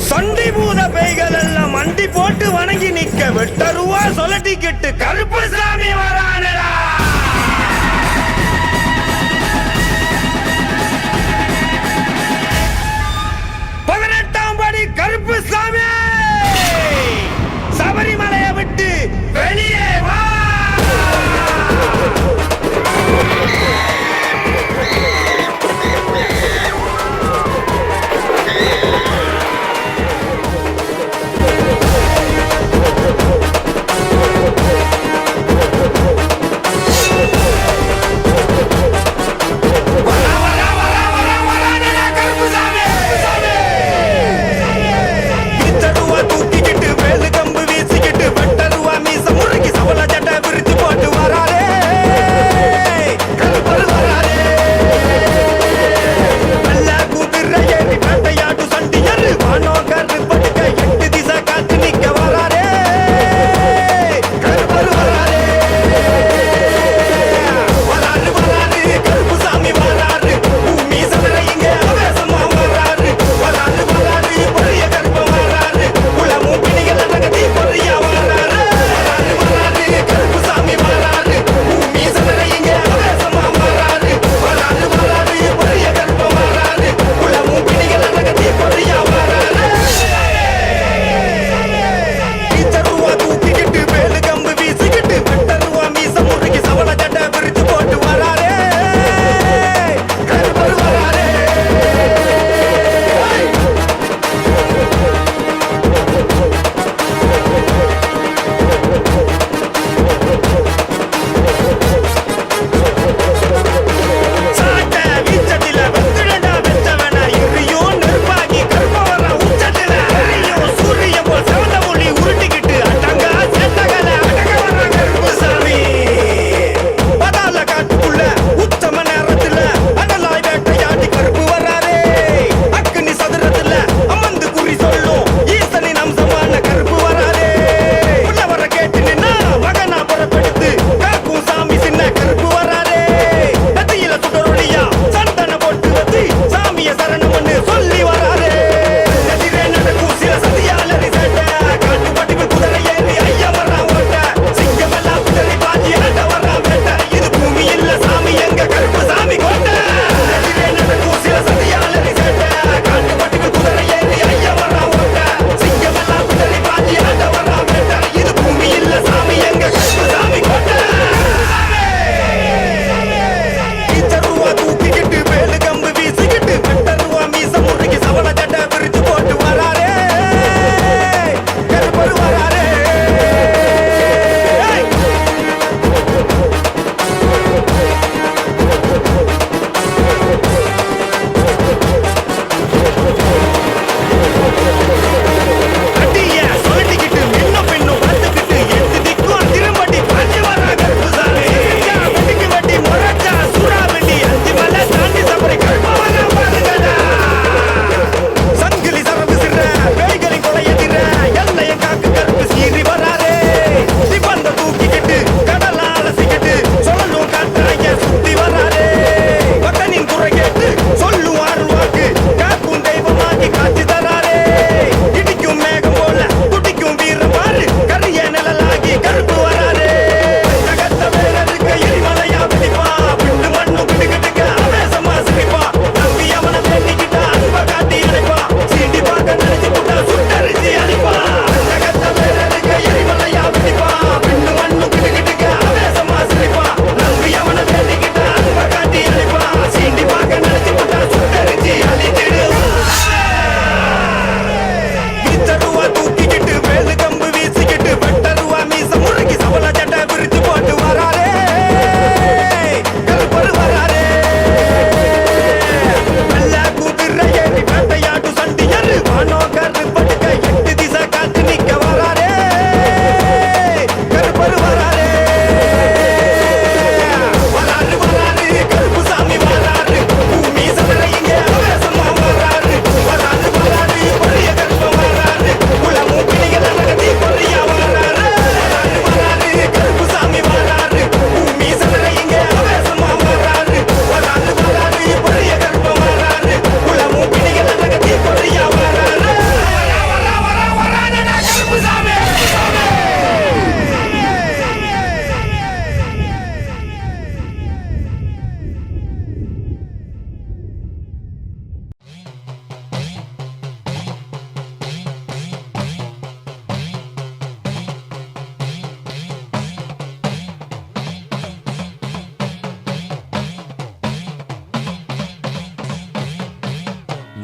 சண்டி பூத பேய்கள் எல்லாம் மண்டி போட்டு வணங்கி நிக்க வெட்டருவா சொல்லட்டிக்கிட்டு கருப்பு சாமி வரானடா.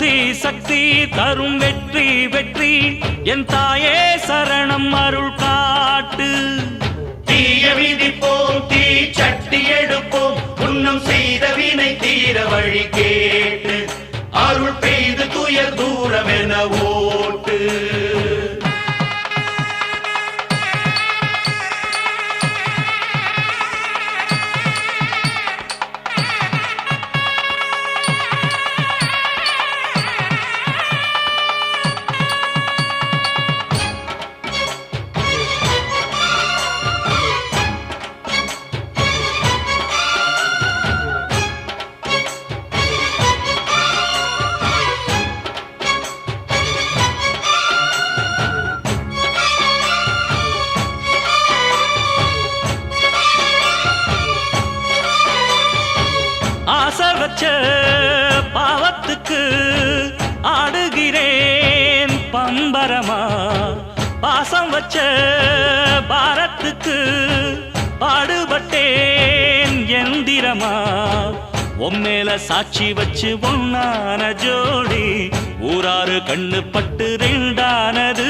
சக்தி சக்தி தரும் வெற்றி வெற்றி. என் தாயே சரணம் அருள் காட்டு. தீய விதிப்போம் தீ சட்டி எடுப்போம். உன்னம் செய்த வினை தீர வழி கேட்டு. அருள் பெய்து துயர் தூரம் என ஆசை வச்ச பாவத்துக்கு ஆடுகிறேன் பம்பரமா. பாசம் வச்ச பாரத்துக்கு பாடுபட்டேன் எந்திரமா. உம்மேல சாட்சி வச்சு ஒன்னான ஜோடி ஊராறு கண்ணு பட்டு ரெண்டானது.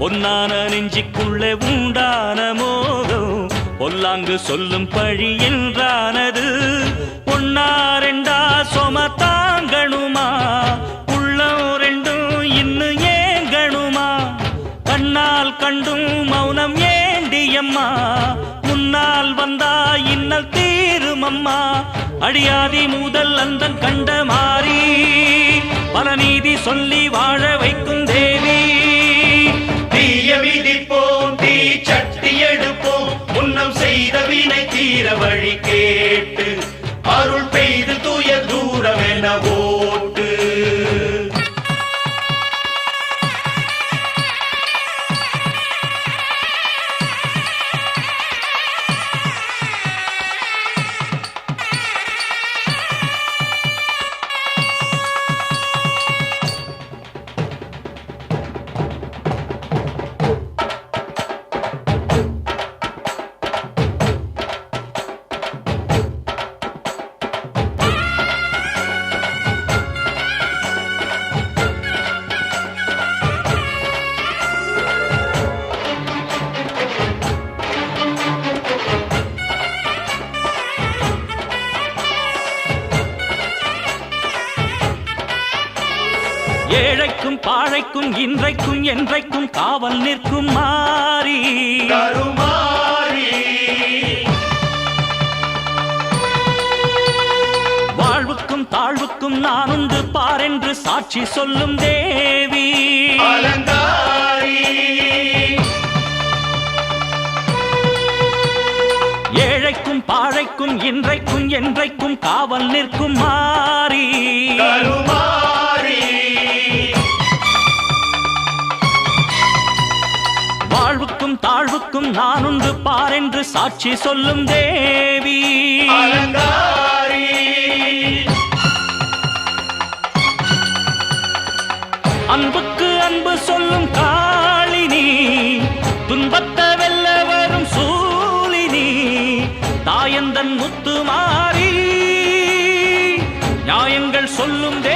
பொன்னான நெஞ்சிக்குள்ளே உண்டான மோகம். பொல்லாங்கு சொல்லும் பழி என்றானது. பொன்னாரெண்டா சொம தாங்கணுமா? உள்ளம் ரெண்டும் இன்னும் ஏங்கணுமா? கண்ணால் கண்டும் மௌனம் ஏண்டியம்மா. முன்னால் வந்தா இன்னல் தீருமம்மா. அடியாதி முதல் அந்த கண்ட மாறி. பல நீதி சொல்லி வாழ வைக்கும் தேவி. செய்த வினை தீர வழி கேட்டு அருள் ஏழைக்கும் பாழைக்கும் இன்றைக்கும் என்றைக்கும் காவல் நிற்கும் மாறி. வாழ்வுக்கும் தாழ்வுக்கும் நான் உண்டு பாரென்று சாட்சி சொல்லும் தேவி. ஏழைக்கும் பாழைக்கும் இன்றைக்கும் என்றைக்கும் காவல் நிற்கும் மாறி. வாழ்வுக்கும் நான் உந்து பாரென்று சாட்சி சொல்லும் தேவி. அன்புக்கு அன்பு சொல்லும் காளினி துன்பத்தை வெல்ல வரும் சூழினி தாயந்தன் முத்து மாறி நியாயங்கள் சொல்லும் தேவி